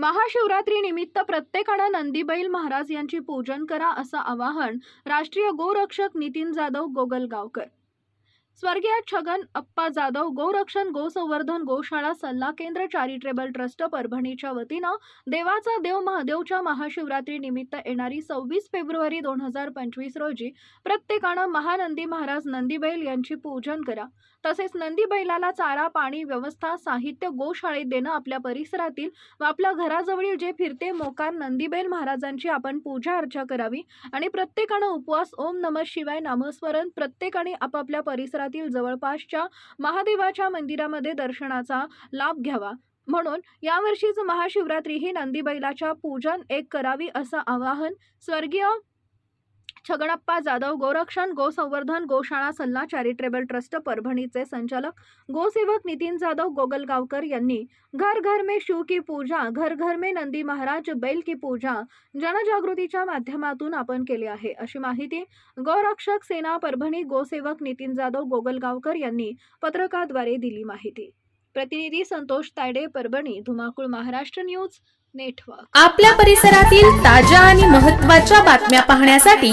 महाशिवरात्री निमित्त प्रत्येकानं नंदीबैल महाराज यांची पूजन करा असं आवाहन राष्ट्रीय गोरक्षक नितीन जाधव गोगलगावकर. स्वर्गीय छगन अप्पा जाधव गोरक्षण गोसंवर्धन गोशाळा सल्ला केंद्र चॅरिटेबल ट्रस्ट परभणीच्या वतीनं देवाचा देव महादेवच्या महाशिवरात्री निमित्त येणारी सव्वीस फेब्रुवारी दोन हजार पंचवीस रोजी प्रत्येकानं महानंदी महाराज नंदीबैल यांची पूजन करा. तसेच नंदीबैलाला चारा पाणी व्यवस्था साहित्य गोशाळेत देणं आपल्या परिसरातील व आपल्या घराजवळील जे फिरते मोकार नंदीबैल महाराजांची आपण पूजा अर्चा करावी. आणि प्रत्येकानं उपवास ओम नम शिवाय नामस्मरण प्रत्येकाने आपापल्या परिसरात परिसरातील जवळपासच्या महादेवाच्या मंदिरामध्ये दर्शनाचा लाभ घ्यावा. म्हणून यावर्षीच महाशिवरात्री ही नंदीबैलाच्या पूजन एक करावी असं आवाहन स्वर्गीय छगणप्पा जाधव गोरक्षण गोसंवर्धन गोशाळा सल्ला चॅरिटेबल ट्रस्ट परभणीचे संचालक गोसेवक नितीन जाधव गोगलगावकर यांनी घर घर में शिव की पूजा घर घर में नंदी महाराज बैल की पूजा जनजागृतीच्या माध्यमातून आपण केली आहे. अशी माहिती गौरक्षक सेना परभणी गोसेवक नितीन जाधव गोगलगावकर यांनी पत्रकाद्वारे दिली माहिती. प्रतिनिधी संतोष तायडे परभणी धुमाकूळ महाराष्ट्र न्यूज नेटवर्क. आपल्या परिसरातील ताज्या आणि महत्त्वाच्या बातम्या पाहण्यासाठी